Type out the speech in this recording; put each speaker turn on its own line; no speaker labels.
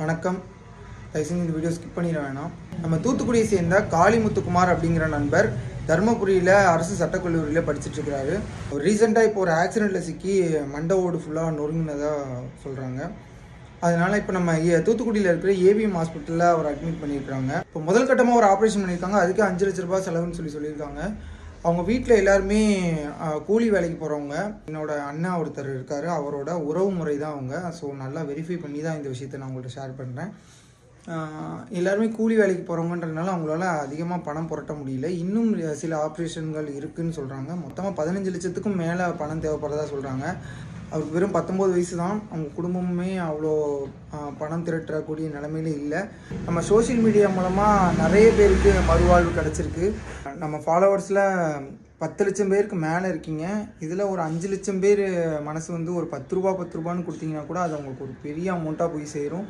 வணக்கம். தயவுசெய்து இந்த வீடியோ ஸ்கிப் பண்ணிட வேணாம். நம்ம தூத்துக்குடியை சேர்ந்த காளிமுத்துக்குமார் அப்படிங்கிற நண்பர் தருமபுரியில் அரசு சட்டக்கல்லூரியில் படிச்சுட்டு இருக்கிறாரு. ரீசெண்டாக இப்போ ஒரு ஆக்சிடெண்ட்டில் சிக்கி மண்டை ஓடு ஃபுல்லாக நொறுங்கினதாக சொல்கிறாங்க அதனால் இப்போ நம்ம ஏ- தூத்துக்குடியில் இருக்கிற ஏபிஎம் ஹாஸ்பிட்டலில் அவர் அட்மிட் பண்ணியிருக்காங்க இப்போ முதல் கட்டமாக ஒரு ஆப்ரேஷன் பண்ணியிருக்காங்க அதுக்கு அஞ்சு லட்ச ரூபாய் செலவுன்னு சொல்லி சொல்லியிருக்காங்க. அவங்க வீட்டில் எல்லாருமே கூலி வேலைக்கு போகிறவங்க என்னோட அண்ணா ஒருத்தர் இருக்கார். அவரோட உறவு முறை தான் அவங்க. ஸோ நல்லா வெரிஃபை பண்ணி தான் இந்த விஷயத்தை நான் உங்கள்கிட்ட ஷேர் பண்ணுறேன் எல்லாருமே கூலி வேலைக்கு போகிறவங்கன்றதுனால அவங்களால அதிகமாக பணம் புரட்ட முடியல. இன்னும் சில ஆப்ரேஷன்கள் இருக்குதுன்னு சொல்கிறாங்க மொத்தமாக பதினஞ்சு லட்சத்துக்கும் மேலே பணம் தேவைப்படுறதா சொல்கிறாங்க அவருக்கு வெறும் பத்தொம்போது வயசு தான் அவங்க குடும்பமுமே அவ்வளோ பணம் திரட்டக்கூடிய நிலமையில இல்லை. நம்ம சோஷியல் மீடியா மூலமாக நிறைய பேருக்கு மறுவாழ்வு கிடச்சிருக்கு. நம்ம ஃபாலோவர்ஸில் பத்து லட்சம் பேருக்கு மேலே இருக்கீங்க. இதில் ஒரு அஞ்சு லட்சம் பேர் மனசு வந்து ஒரு பத்து ரூபா பத்து ரூபான்னு கொடுத்தீங்கன்னா கூட அது அவங்களுக்கு ஒரு பெரிய அமௌண்ட்டாக போய் சேரும்.